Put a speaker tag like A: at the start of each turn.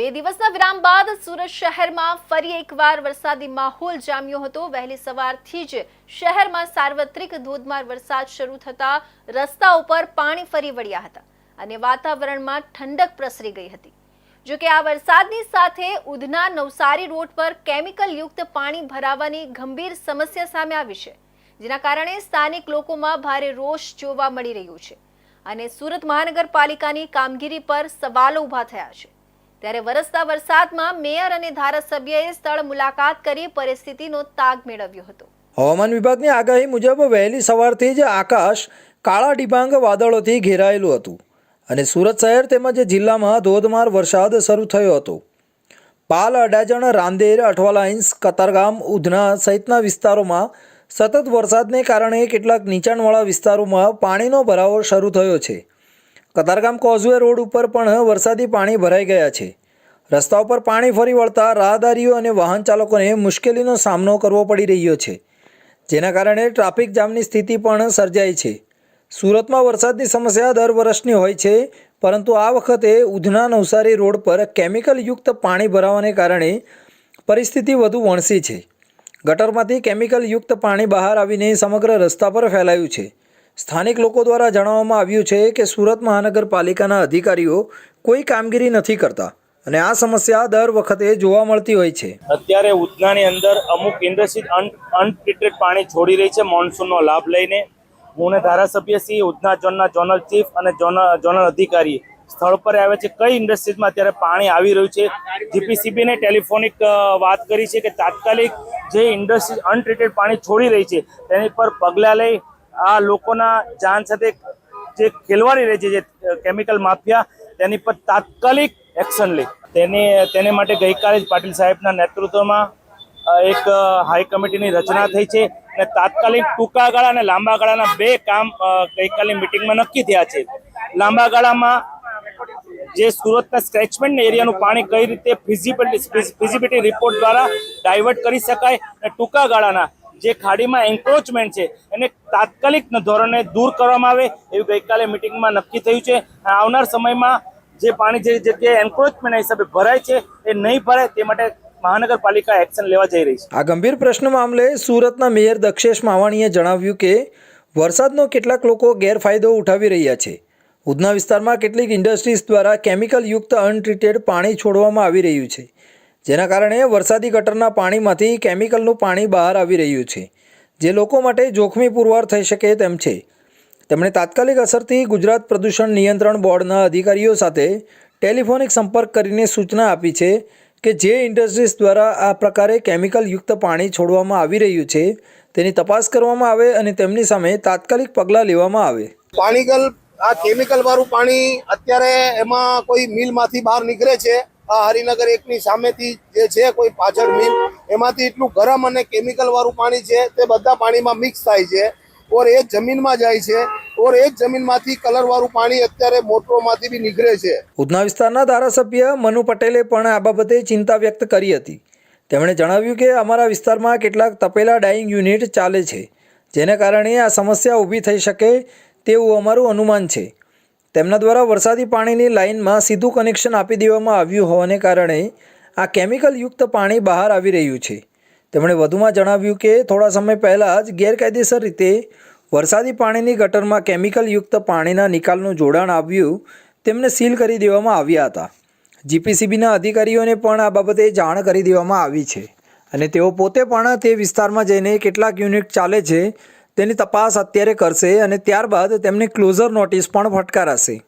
A: બે દિવસના વિરામ બાદ સુરત શહેરમાં ફરી એકવાર વરસાદી માહોલ જામ્યો હતો. વહેલી સવારથી જ શહેરમાં સાર્વત્રિક ધોધમાર વરસાદ શરૂ થતા રસ્તા ઉપર પાણી ફરી વળ્યા હતા અને વાતાવરણમાં ઠંડક પ્રસરી ગઈ હતી. જો કે આ વરસાદની સાથે ઉધના નવસારી રોડ પર કેમિકલ યુક્ત પાણી ભરાવાની ગંભીર સમસ્યા સામે આવી છે, જેના કારણે સ્થાનિક લોકોમાં ભારે રોષ જોવા મળી રહ્યું છે અને સુરત મહાનગરપાલિકાની કામગીરી પર સવાલો ઊભા થયા છે. ત્યારે વરસતા વરસાદમાં મેયર અને ધારાસભ્યએ સ્થળ મુલાકાત કરી પરિસ્થિતિનો તાગ મેળવ્યો હતો.
B: હવામાન વિભાગની આગાહી મુજબ વહેલી સવારથી જ આકાશ કાળા ડિબાંગ વાદળોથી ઘેરાયેલું હતું અને સુરત શહેર તેમજ જિલ્લામાં ધોધમાર વરસાદ શરૂ થયો હતો. પાલ, અડાજણ, રાંદેર અઠવાલાઇન્સ કતારગામ, ઉધના સહિતના વિસ્તારોમાં સતત વરસાદને કારણે કેટલાક નીચાણવાળા વિસ્તારોમાં પાણીનો ભરાવો શરૂ થયો છે. કતારગામ કોઝવે રોડ ઉપર પણ વરસાદી પાણી ભરાઈ ગયા છે. રસ્તા ઉપર પાણી ફરી વળતા રાહદારીઓ અને વાહન ચાલકોને મુશ્કેલીનો સામનો કરવો પડી રહ્યો છે. જેના કારણે ટ્રાફિક જામની સ્થિતિ પણ સર્જાઈ છે. સુરતમાં વરસાદની સમસ્યા દર વર્ષની હોય છે, પરંતુ આ વખતે ઉધના નવસારી રોડ પર કેમિકલયુક્ત પાણી ભરાવાને કારણે પરિસ્થિતિ વધુ વણસી છે. ગટરમાંથી કેમિકલયુક્ત પાણી બહાર આવીને સમગ્ર રસ્તા પર ફેલાયું છે. સ્થાનિક લોકો દ્વારા જણાવવામાં આવ્યું છે કે સુરત મહાનગરપાલિકાના અધિકારીઓ કોઈ કામગીરી નથી કરતા અને આ સમસ્યા દર વખતે જોવા મળતી હોય છે.
C: અત્યારે ઉધનાની અંદર અમુક ઇન્ડસ્ટ્રી અનટ્રીટેડ પાણી છોડી રહી છે મોન્સૂનનો લાભ લઈને. હું ધારાસભ્ય શ્રી ઉધના ઝોનના ઝોનલ ચીફ અને ઝોનલ અધિકારી. સ્થળ પર આવે છે, કઈ ઇન્ડસ્ટ્રીઝમાં અત્યારે પાણી આવી રહ્યું છે? જીપીસીબીને ટેલિફોનિક વાત કરી છે કે તાત્કાલિક જે ઇન્ડસ્ટ્રી અનટ્રીટેડ પાણી છોડી રહી છે, તેની પર પગલાં લઈ આ લોકોના જાન સાથે જે ખેલવાડી રહી છે, જે કેમિકલ માફિયા તેની પર તાત્કાલિક એક્શન લે. તેની, તેને માટે ગઈકાલે જ પાટીલ સાહેબના નેતૃત્વમાં એક હાઈ કમિટીની રચના થઈ છે અને તાત્કાલિક ટૂંકા ગાળા અને લાંબા ગાળાના બે કામ ગઈકાલની મિટિંગમાં નક્કી થયા છે. લાંબા ગાળામાં જે સુરતના સ્ક્રેચમેન્ટ એરિયાનું પાણી કઈ રીતે ફિઝિબિલિટી ફિઝિબિલિટી રિપોર્ટ દ્વારા ડાયવર્ટ કરી શકાય અને ટૂંકા ગાળાના જે ખાડીમાં એન્ક્રોચમેન્ટ છે, એને તાત્કાલિક ધોરણે દૂર કરવામાં આવે એવું ગઈકાલે મિટિંગમાં નક્કી થયું છે. આવનાર સમયમાં જે પાણી જે જગ્યાએ એન્ક્રોચમેન્ટ હિસાબે ભરાય છે, એ નહીં ભરાય તે માટે મહાનગરપાલિકા એક્શન લેવા જઈ રહી છે.
B: આ ગંભીર પ્રશ્ન મામલે સુરતના મેયર દક્ષેશ માવાણીએ જણાવ્યું કે, વરસાદનો કેટલાક લોકો ગેરફાયદો ઉઠાવી રહ્યા છે. ઉધના વિસ્તારમાં કેટલીક ઇન્ડસ્ટ્રીઝ દ્વારા કેમિકલ યુક્ત અનટ્રીટેડ પાણી છોડવામાં આવી રહ્યું છે. જેના કારણે વરસાદી ગટરના પાણીમાંથી કેમિકલનું પાણી બહાર આવી રહ્યું છે, જે લોકો માટે જોખમી પુરવાર થઈ શકે તેમ છે. તેમણે તાત્કાલિક અસરથી ગુજરાત પ્રદૂષણ નિયંત્રણ બોર્ડના અધિકારીઓ સાથે ટેલિફોનિક સંપર્ક કરીને સૂચના આપી છે કે જે ઇન્ડસ્ટ્રીઝ દ્વારા આ પ્રકારે કેમિકલયુક્ત પાણી છોડવામાં આવી રહ્યું છે, તેની તપાસ કરવામાં આવે અને તેમની સામે તાત્કાલિક પગલાં લેવામાં આવે.
D: પાણીગલ, આ કેમિકલ વાળું પાણી અત્યારે એમાં કોઈ મિલમાંથી બહાર નીકળે છે. આ હરિનગર એકની સામેથી જે છે કોઈ પાછળ મિલ, એમાંથી એટલું ગરમ અને કેમિકલવાળું પાણી છે, તે બધા પાણીમાં મિક્સ થાય છે. ઓર એ જમીનમાં જાય છે. ઓર એ જમીનમાંથી કલરવાળું પાણી અત્યારે મોટરોમાંથી બી નીકળે છે.
B: ઉધના વિસ્તારના ધારાસભ્ય મનુ પટેલે પણ આ બાબતે ચિંતા વ્યક્ત કરી હતી. તેમણે જણાવ્યું કે અમારા વિસ્તારમાં કેટલાક તપેલા ડાઈંગ યુનિટ ચાલે છે, જેને કારણે આ સમસ્યા ઊભી થઈ શકે તેવું અમારું અનુમાન છે. તેમના દ્વારા વરસાદી પાણીની લાઇનમાં સીધું કનેક્શન આપી દેવામાં આવ્યું હોવાને કારણે આ કેમિકલયુક્ત પાણી બહાર આવી રહ્યું છે. તેમણે વધુમાં જણાવ્યું કે થોડા સમય પહેલાં જ ગેરકાયદેસર રીતે વરસાદી પાણીની ગટરમાં કેમિકલયુક્ત પાણીના નિકાલનું જોડાણ આવ્યું તેમને સીલ કરી દેવામાં આવ્યા હતા. જીપીસીબીના અધિકારીઓને પણ આ બાબતે જાણ કરી દેવામાં આવી છે અને તેઓ પોતે પણ તે વિસ્તારમાં જઈને કેટલાક યુનિટ ચાલે છે તેની તપાસ અત્યારે કરશે અને ત્યારબાદ તેમને ક્લોઝર નોટિસ પણ ફટકારાશે.